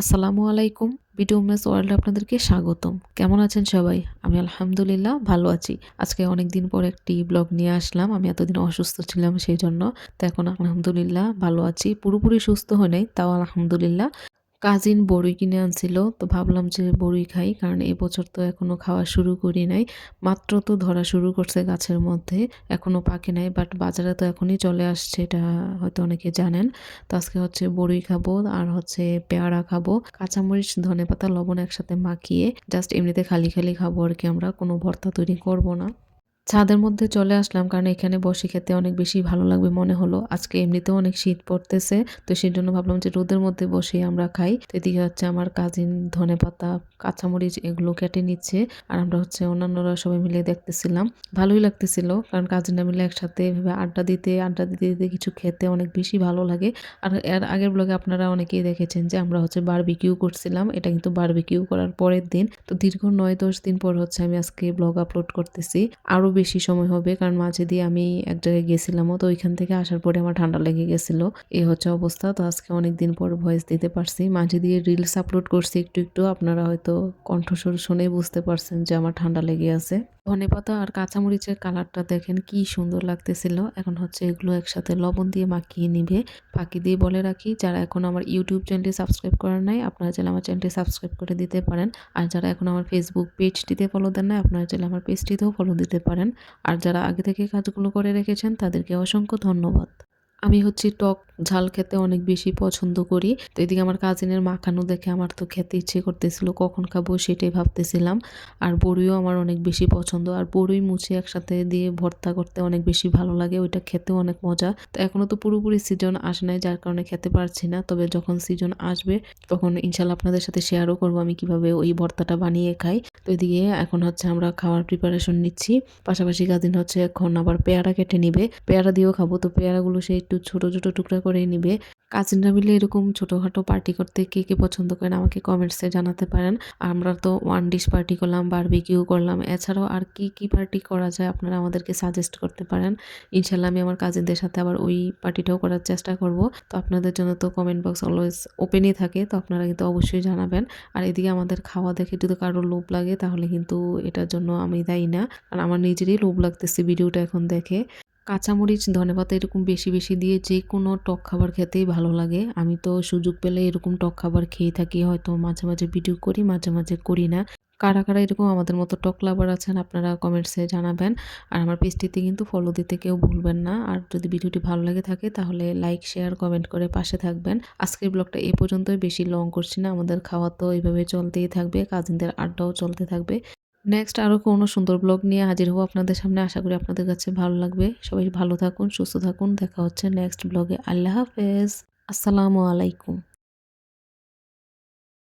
আসসালামু আলাইকুম video mace ওয়ার্ল্ডে আপনাদেরকে স্বাগতম। কেমন আছেন সবাই? আমি আলহামদুলিল্লাহ ভালো আছি। আজকে অনেক দিন পর একটি ব্লগ নিয়ে আসলাম। আমি এতদিন অসুস্থ ছিলাম সেই জন্য। তো এখন আলহামদুলিল্লাহ ভালো আছি। পুরোপুরি সুস্থ হয়ে নাই, তাও আলহামদুলিল্লাহ। কাজিন বড়ই কিনে আনছিল, তো ভাবলাম যে বড়ই খাই, কারণ এবছর তো এখনও খাওয়া শুরু করি নাই। মাত্র তো ধরা শুরু করছে গাছের মধ্যে এখনও পাকে নাই বাট বাজারে তো এখনই চলে আসছে, এটা হয়তো অনেকে জানেন। তো আজকে হচ্ছে বড়ই খাব, আর হচ্ছে পেয়ারা খাব, কাঁচামরিচ ধনে পাতা লবণ একসাথে মাখিয়ে জাস্ট এমনিতে খালি খালি খাব আর কি আমরা, কোনো ভর্তা তৈরি করব না। ছাদের মধ্যে চলে আসলাম কারণ এখানে বসে খেতে অনেক বেশি ভালো লাগবে মনে হলো। আজকে এমনিতেও অনেক শীত পড়তেছে, তো সেই জন্য ভাবলাম যে রোদের মধ্যে বসে আমরা খাই। তো এদিকে হচ্ছে আমার কাজিন ধনে পাতা কাঁচামরিচ এগুলো কেটে নিচ্ছে আর আমরা হচ্ছে অন্যান্যরা সবাই মিলে দেখতেছিলাম। ভালোই লাগতেছিল কারণ কাজিনরা মিলে একসাথে এভাবে আড্ডা দিতে আড্ডা দিতে দিতে কিছু খেতে অনেক বেশি ভালো লাগে। আর এর আগের ব্লগে আপনারা অনেকেই দেখেছেন যে আমরা হচ্ছে বারবিকিউ করছিলাম, এটা কিন্তু বারবিকিউ করার পরের দিন। তো দীর্ঘ নয় দশ দিন পর হচ্ছে আমি আজকে ব্লগ আপলোড করতেছি। আরও বেশি সময় হবে, কারণ মাঝে দিয়ে আমি এক জায়গায় গেছিলামও, তো ওইখান থেকে আসার পরে আমার ঠান্ডা লেগে গেছিল। এই হচ্ছে অবস্থা, তো আজকে অনেক দিন পর ভয়েস দিতে পারছি। মাঝে দিয়ে রিলস আপলোড করছি একটু একটু, আপনারা হয়তো কণ্ঠস্বর শুনে বুঝতে পারছেন যে আমার ঠান্ডা লেগে আছে। ধনে পাতা আর কাঁচামরিচের কালারটা দেখেন কি সুন্দর লাগতেছিল। এখন হচ্ছে এগুলো একসাথে লবণ দিয়ে মাখিয়ে নিবে। ফাঁকি দিয়ে বলে রাখি, যারা এখন আমার ইউটিউব চ্যানেলটি সাবস্ক্রাইব করার নাই, আপনারা চাইলে আমার চ্যানেলটি সাবস্ক্রাইব করে দিতে পারেন। আর যারা এখন আমার ফেসবুক পেজটিতে ফলো দেন না আপনারা চাইলে আমার পেজটিতেও ফলো দিতে পারেন। আর যারা আগে থেকে কাজগুলো করে রেখেছেন তাদেরকে অসংখ্য ধন্যবাদ। আমি হচ্ছি টক ঝাল খেতে অনেক বেশি পছন্দ করি। তো এদিকে আমার কাজিনের মাখানো দেখে আমার তো খেতে ইচ্ছে করতেছিল, কখন খাব সেটাই ভাবতেছিলাম। আর বড়িও আমার অনেক বেশি পছন্দ, আর বড়ই মুছে একসাথে দিয়ে ভর্তা করতে অনেক বেশি ভালো লাগে, ওইটা খেতেও অনেক মজা। তো এখনও তো পুরোপুরি সিজন আসে নাই, যার কারণে খেতে পারছি না, তবে যখন সিজন আসবে, তখন ইনশাল্লাহ আপনাদের সাথে শেয়ারও করব আমি কীভাবে ওই ভর্তাটা বানিয়ে খাই। তো এদিকে এখন হচ্ছে আমরা খাওয়ার প্রিপারেশন নিচ্ছি, পাশাপাশি কাজিন হচ্ছে এখন আবার পেয়ারা কেটে নিবে। পেয়ারা দিয়েও খাব, তো পেয়ারাগুলো সে একটু ছোটো ছোটো টুকরা করে নিবে। কাজিনরা মিলে এরকম ছোটোখাটো পার্টি করতে কে কে পছন্দ করেন আমাকে কমেন্টসে জানাতে পারেন। আমরা তো ওয়ান ডিশ পার্টি করলাম বারবিকিউ করলাম। এছাড়াও আর কি কি পার্টি করা যায় আপনারা আমাদেরকে সাজেস্ট করতে পারেন। ইনশাল্লাহ আমি আমার কাজিনদের সাথে আবার ওই পার্টিটাও করার চেষ্টা করব। তো আপনাদের জন্য তো কমেন্ট বক্স অলওয়েজ ওপেনই থাকে, তো আপনারা কিন্তু অবশ্যই জানাবেন। আর এদিকে আমাদের খাওয়া দেখে যদি কারোর লোভ লাগে, তাহলে কিন্তু এটার জন্য আমি দায়ী না। কারণ আমার নিজেরই লোভ লাগতেছে ভিডিওটা এখন দেখে। কাঁচামরিচ ধনেপাতা এরকম বেশি বেশি দিয়ে যে কোনো টক খাবার খেতেই ভালো লাগে। আমি তো সুযোগ পেলে এরকম টক খাবার খেয়ে থাকি, হয়তো মাঝে মাঝে ভিডিও করি, মাঝে মাঝে করি না। কারা কারা এরকম আমাদের মতো টক লাভার আছেন, আপনারা কমেন্টসে জানাবেন। আর আমার পেজটিতে কিন্তু ফলো দিতে কেউ ভুলবেন না। আর যদি ভিডিওটি ভালো লাগে থাকে, তাহলে লাইক শেয়ার কমেন্ট করে পাশে থাকবেন। আজকের ব্লগটা এ পর্যন্তই। বেশি লং করছি না। আমাদের খাওয়া তো এইভাবে চলতেই থাকবে, কাজিনদের আড্ডাও চলতে থাকবে। নেক্সট আরও কোনো সুন্দর ব্লগ নিয়ে হাজির হব আপনাদের সামনে। আশা করি আপনাদের কাছে ভালো লাগবে। সবাই ভালো থাকুন, সুস্থ থাকুন। দেখা হচ্ছে নেক্সট ব্লগে আল্লাহ হাফেজ। আসসালামু আলাইকুম।